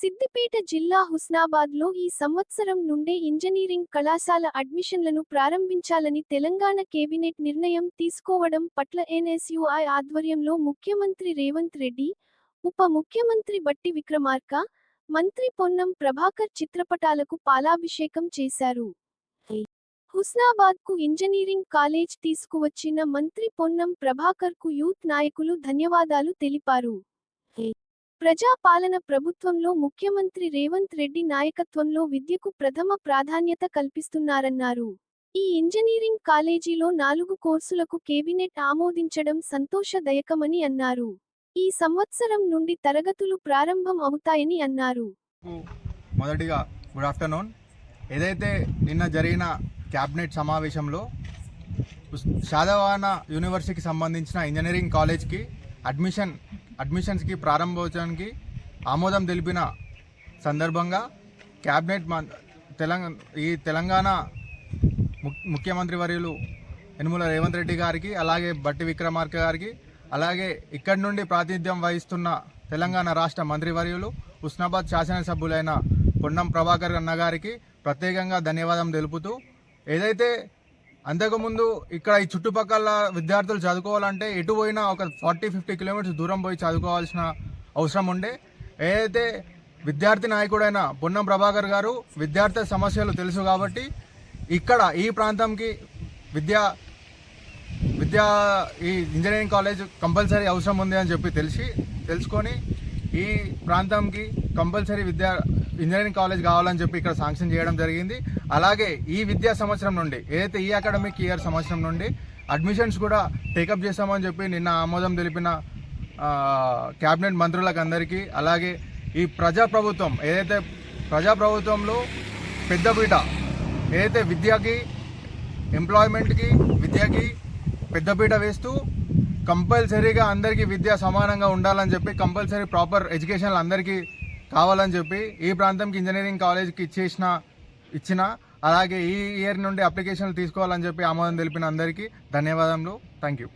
సిద్దిపేట జిల్లా హుస్నాబాద్లో ఈ సంవత్సరం నుండే ఇంజనీరింగ్ కళాశాల అడ్మిషన్లను ప్రారంభించాలని తెలంగాణ కేబినెట్ నిర్ణయం తీసుకోవడం పట్ల ఎన్ఎస్యుఐ ఆధ్వర్యంలో ముఖ్యమంత్రి రేవంత్ రెడ్డి ఉప ముఖ్యమంత్రి బట్టి విక్రమార్క మంత్రి పొన్నం ప్రభాకర్ చిత్రపటాలకు పాలాభిషేకం చేశారు. హుస్నాబాద్కు ఇంజనీరింగ్ కాలేజ్ తీసుకువచ్చిన మంత్రి పొన్నం ప్రభాకర్కు యూత్ నాయకులు ధన్యవాదాలు తెలిపారు. ప్రజాపాలన ప్రభుత్వంలో ముఖ్యమంత్రి రేవంత్ రెడ్డి నాయకత్వంలో విద్యకు ప్రథమ ప్రాధాన్యత కల్పిస్తున్నారన్నారు. ఈ ఇంజనీరింగ్ కాలేజీలో నాలుగు కోర్సులకు కేబినెట్ ఆమోదించడం సంతోషదాయకమని అన్నారు. ఈ సంవత్సరం నుండి తరగతులు ప్రారంభం అవుతాయని అన్నారు. మొదటిగా గుడ్ ఆఫ్టర్నూన్ ఏదైతే నిన్న జరిగిన క్యాబినెట్ సమావేశంలో షాదవాన యూనివర్సిటీకి సంబంధించిన ఇంజనీరింగ్ కాలేజ్కి అడ్మిషన్ అడ్మిషన్స్కి ప్రారంభోత్సవానికి ఆమోదం తెలిపిన సందర్భంగా క్యాబినెట్ మం- తెలంగాణ ఈ తెలంగాణ ము- ముఖ్యమంత్రి వర్యులు యనుమల రేవంత్ రెడ్డి గారికి అలాగే బట్టి విక్రమార్క గారికి అలాగే ఇక్కడి నుండి ప్రాతినిధ్యం వహిస్తున్న తెలంగాణ రాష్ట్ర మంత్రివర్యులు ఉస్నాబాద్ శాసనసభ్యులైన పొన్నం ప్రభాకర్ అన్న గారికి ప్రత్యేకంగా ధన్యవాదం తెలుపుతూ ఏదైతే అంతకుముందు ఇక్కడ ఈ చుట్టుపక్కల విద్యార్థులు చదువుకోవాలంటే ఎటు పోయినా ఒక ఫార్టీ ఫిఫ్టీ కిలోమీటర్స్ దూరం పోయి చదువుకోవాల్సిన అవసరం ఉండే. ఏదైతే విద్యార్థి నాయకుడైన పొన్నం ప్రభాకర్ గారు విద్యార్థి సమస్యలు తెలుసు కాబట్టి ఇక్కడ ఈ ప్రాంతంకి విద్యా విద్యా ఈ ఇంజనీరింగ్ కాలేజ్ కంపల్సరీ అవసరం ఉంది అని చెప్పి తెలిసి తెలుసుకొని ఈ ప్రాంతంకి కంపల్సరీ విద్యా ఇంజనీరింగ్ కాలేజ్ కావాలని చెప్పి ఇక్కడ శాంక్షన్ చేయడం జరిగింది. అలాగే ఈ విద్యా సంవత్సరం నుండి ఏదైతే ఈ అకాడమిక్ ఇయర్ సంవత్సరం నుండి అడ్మిషన్స్ కూడా టేకప్ చేస్తామని చెప్పి నిన్న ఆమోదం తెలిపిన క్యాబినెట్ మంత్రులకు అందరికీ అలాగే ఈ ప్రజాప్రభుత్వం ఏదైతే ప్రజాప్రభుత్వంలో పెద్దపీట ఏదైతే విద్యకి ఎంప్లాయ్మెంట్కి విద్యకి పెద్దపీట వేస్తూ కంపల్సరీగా అందరికీ విద్య సమానంగా ఉండాలని చెప్పి కంపల్సరీ ప్రాపర్ ఎడ్యుకేషన్ అందరికీ కావాలని చెప్పి ఈ ప్రాంతంకి ఇంజనీరింగ్ కాలేజ్కి ఇచ్చేసిన ఇచ్చిన అలాగే ఈ ఇయర్ నుండి అప్లికేషన్లు తీసుకోవాలని చెప్పి ఆమోదం తెలిపిన అందరికీ ధన్యవాదములు. Thank you